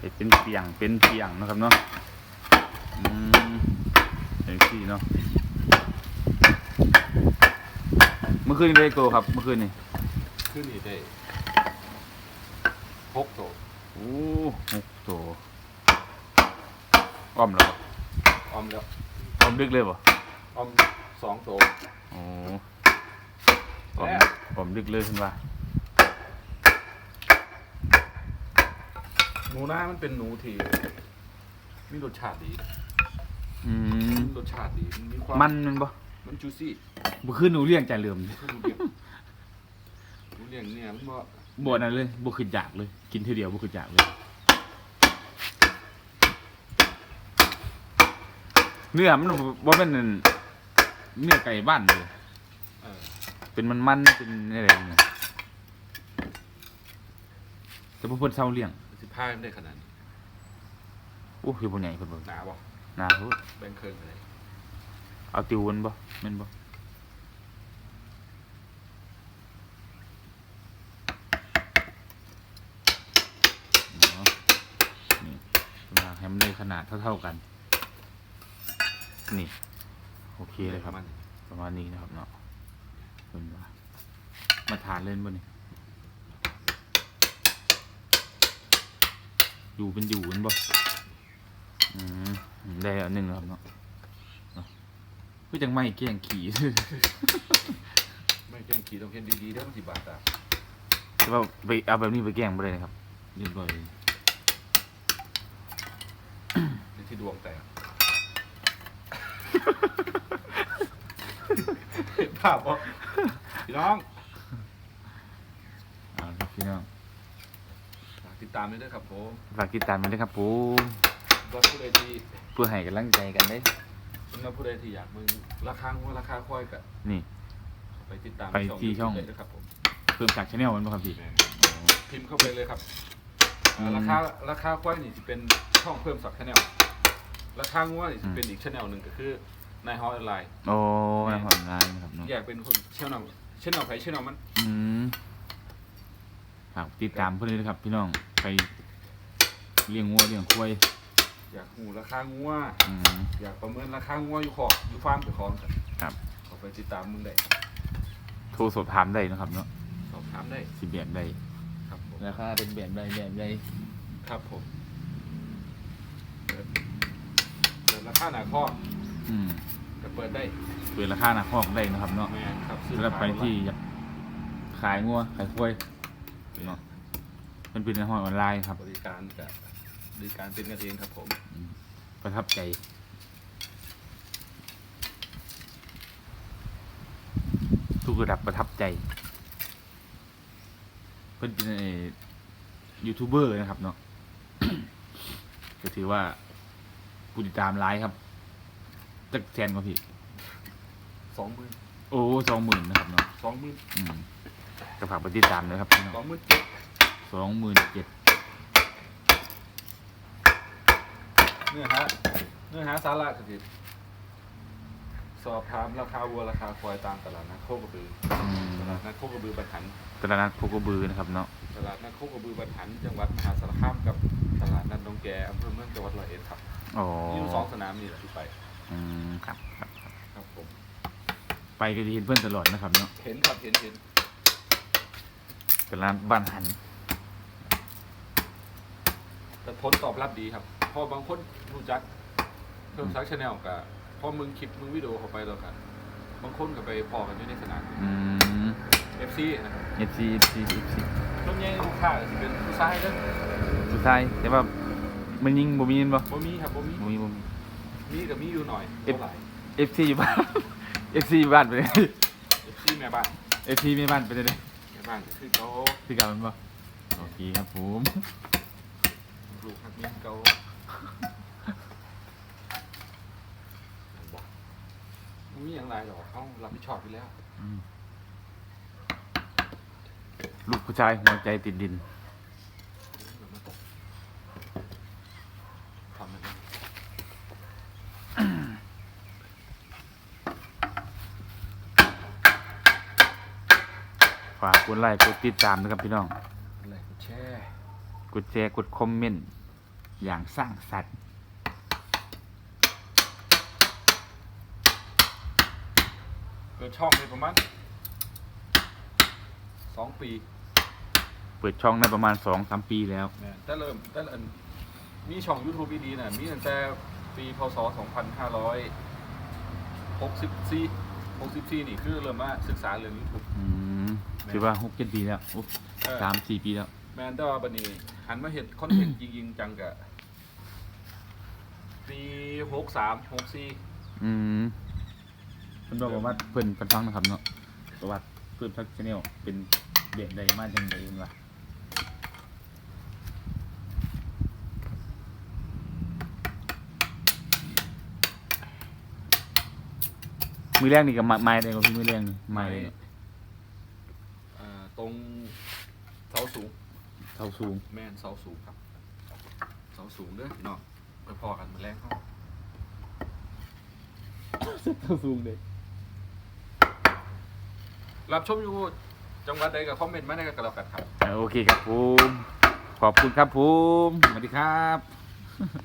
เฮ็ดเป็นเปียงเป็นเปียงนะครับเนาะอืมเป็นที่เนาะเมื่อคืนนี้ได้โกครับ เมื่อคืนนี้ขึ้นนี่ได้หกโตโอ้หกตัวอ้อมแล้วบ่ออมแล้วอ้อมดึกเลยบ่ออมสองโตโอ้อ้อมแล้วอ้อมดึกเลยขึ้นว่า หนูนามันเป็นหนูที่มีรสชาติดีอืมมีรสชาติดีมันมีความมันแมันบ่มันจูซี่บ่คือหนูเลี้ยงใจเหลื่อมเลยคือหนูเลี้ยงหนูเลี้ยงเนี่ยมันบ่บ่นั่นเลยบ่คืออยากเลย กินทีเดียวบ่คืออยากเลยเนื้อมันบ่แม่นอั่นเนื้อไก่บ้านเลยเออเป็นมันมันๆเป็นอะไรเนี่ยแต่พวกเพิ่นเศร้าเลี้ยง สิพามันได้ขนาดนี้โอ้ยบ่ใหญ่เพิ่นบ่หนาบ่น่าพูดแบ่งเครื่องเลยเอาติวมันบ่แม่นบ่อ๋อนี่วางให้มันได้ขนาดเท่าๆกัน นี่ โอเคเลยครับมันประมาณนี้นะครับเนาะเป็นว่ามาทานเล่นบ่นี่ อยู่เป็นอยู่เป็นบ่อืมได้อันหนึ่งแล้วครับเนาะเนาะก็จังไม่แกล้งขี่ไม่แกล้งขี่ต้องเห็นดีๆเด้อมันสิบาดตาแต่ว่าไปเอาแบบนี้ไปแกล้งไม่ได้นะครับเรียบร้อยเลยเป็นที่ดวงแตกเห็นภาพบ่พี่น้องเอาละครับพี่น้องฝาก ติดตามด้วยนะครับผมฝากติดตามมาด้วยครับปูก็ผู้ใดที่เพื่อให้กำลังใจกันได้สำหรับผู้ใดที่อยากมึงราคาหัวราคาควายกับนี่ ไปติดตามไปที่ช่องเลยนะครับผมเพิ่มจากชแนลมันบ่ครับพี่แม่นพิมพ์เข้าไปเลยครับอ่าอืมราคาราคาควายนี่จะเป็นช่องเพิ่มสักชแนลราคางัวนี่จะเป็นอีกชแนลหนึ่งก็คือนายฮอออนไลน์ โอ้นะครับงานนะครับเนาะแยกเป็นคนชแนลชแนลไผชแนลมัน อืมฝากติดตามเพื่อนเลยนะครับพี่น้อง ไปเลี้ยงวัวเลี้ยงควายอยากหูราคางัวอืม อยากประเมินราคางัวอยู่ขอบอยู่ฟาร์มเจ้าของครับครับ เข้าไปติดตามมึงได้โทรสอบถามได้นะครับเนาะสอบถามได้สิเบียดได้ครับผมราคาเป็นแบบใดแบบใดครับผมเปิดเปิดราคาหนาข้ออืมก็เปิดได้เปิดราคาหนักห้องได้นะครับเนาะแม่นครับซื้อสำหรับใครขายที่อยากขายงัวขายควายเนาะ มันเป็นในห้องออนไลน์ครับ บริการกับบริการเป็นกันเองครับผมประทับใจ ทุกระดับประทับใจ เพื่อนเป็นไอ้ยูทูบเบอร์นะครับเนาะ ก็ถือว่าผู้ติดตามไลฟ์ครับจักแสนกว่าพี่ สองหมื่นโอ้สองหมื่นนะครับเนาะสองหมื่นอืมก็ฝากไปติดตามเลยครับพี่น้อง สองหมื่นเจ็ด สองหมื่นเจ็ดเนื้อหาเนื้อหาสาระก็คือสอบถามราคาวัวราคาควายตามตลาดนัดโคกระบือตลาดนัดโคกระบือบันหัน ตลาดนัดโคกระบือนะครับเนาะตลาดนัดโคกระบือบันหัน จังหวัดมหาสารคามกับตลาดนัดดงแกอำเภอเมืองจังหวัดร้อยเอ็ดครับโอ้อยู่สองสนามนี่แหละที่ไปอืมครับครับครับ ครับผม ไปก็จะเห็นเพื่อนตลอดนะครับเนาะเห็นครับเห็นเห็น ตลาดบ้านหัน แต่ผลตอบรับดีครับเพอบางคนรู้จักเพิ่มซักชาแนลกับพอมึงคลิปมึงวิดีโอเข้าไปแล้วกันบางคนก็ไปพอกันอยู่ในสนามอืม FC นะครับ FC FC FC ส่วนใหญ่ลูกค้าก็สิเป็นผู้ชายเด้อสุดท้ายแต่ว่ามันยิงบ่มีเห็นบ่บ่มีครับบ่มีบ่มีบ่มี มีก็มีอยู่หน่อยเอฟเท่าไหร่ FC อยู่บ้าน FC อยู่บ้านไปเลย FC แม่บ้าน FC ไม่บ้านไปเลยแม่บ้านก็คือเขาที่เก่ามันบ่โอเคครับผม ลูกฮักเมียเขาบอกบ่มีอย่างไรหรอกเขารับผิดชอบอยู่แล้ว อืมลูกผู้ชายหัวใจติดดินเดี๋ยวมาตกทำมันนะฝากกดไลค์กดติดตามนะครับพี่น้องอะไรก็แช่ กดแชร์กดคอมเมนต์อย่างสร้างสรรค์เปิดช่องไปประมาณสองปีเปิดช่องได้ประมาณสองสามปีแล้วแม่นแต่เริ่มแต่เริ่มมีช่อง YouTube ดีๆน่ะมีตั้งแต่ปีพศ 2564 64 นี่คือเริ่มมาศึกษาเรื่อง YouTube อืมถือว่าหกเจ็ดปีแล้วอุ๊ยเออสามสี่ปีแล้ว แม่นแต่ว่าบัดนี้ หันมาเห็นคอนเทนต์จริงๆจังกะปี63 64อืมเพิ่นบอกว่าเพิ่นเพิ่นฟังนะครับเนาะประวัติเพิ่นพักชแนลเป็นเด่นใดมาจังใดเพิ่นว่ามือแรกนี่กับไม้ได้ก็พี่มือแรกนี่ไม้เลยเนาะอ่าตรงเสาสูงเท่าสูง แม่นเสาสูงครับ เสาสูงเด้อพี่น้องไปพอกันมาแรงเขาเท่าสูงเลยรับชมอยู่จังหวัดใดก็คอมเมนต์มาได้กันแล้วกันครับ โอเคครับผมขอบคุณครับผมสวัสดีครับ